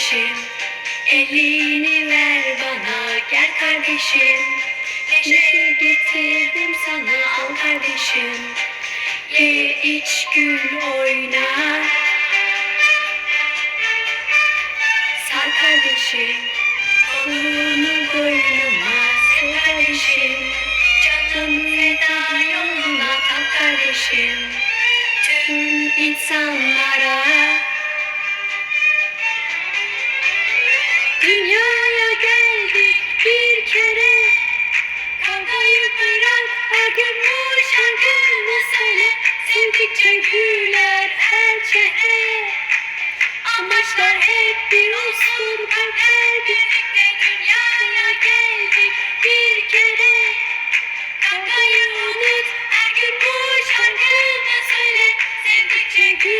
kardeşim. Elini ver bana gel kardeşim. Neşe getirdim sana al kardeşim. Ye iç gül oyna. Sar kardeşim Kolunu boynuma sev kardeşim. Canım feda yoluna tak kardeşim. Tüm insanlara Kardeşler hep bir olsun hep her dünyaya geldik bir kere. Kavgayı unut her gün bu şarkını söyle sevdikçe gül.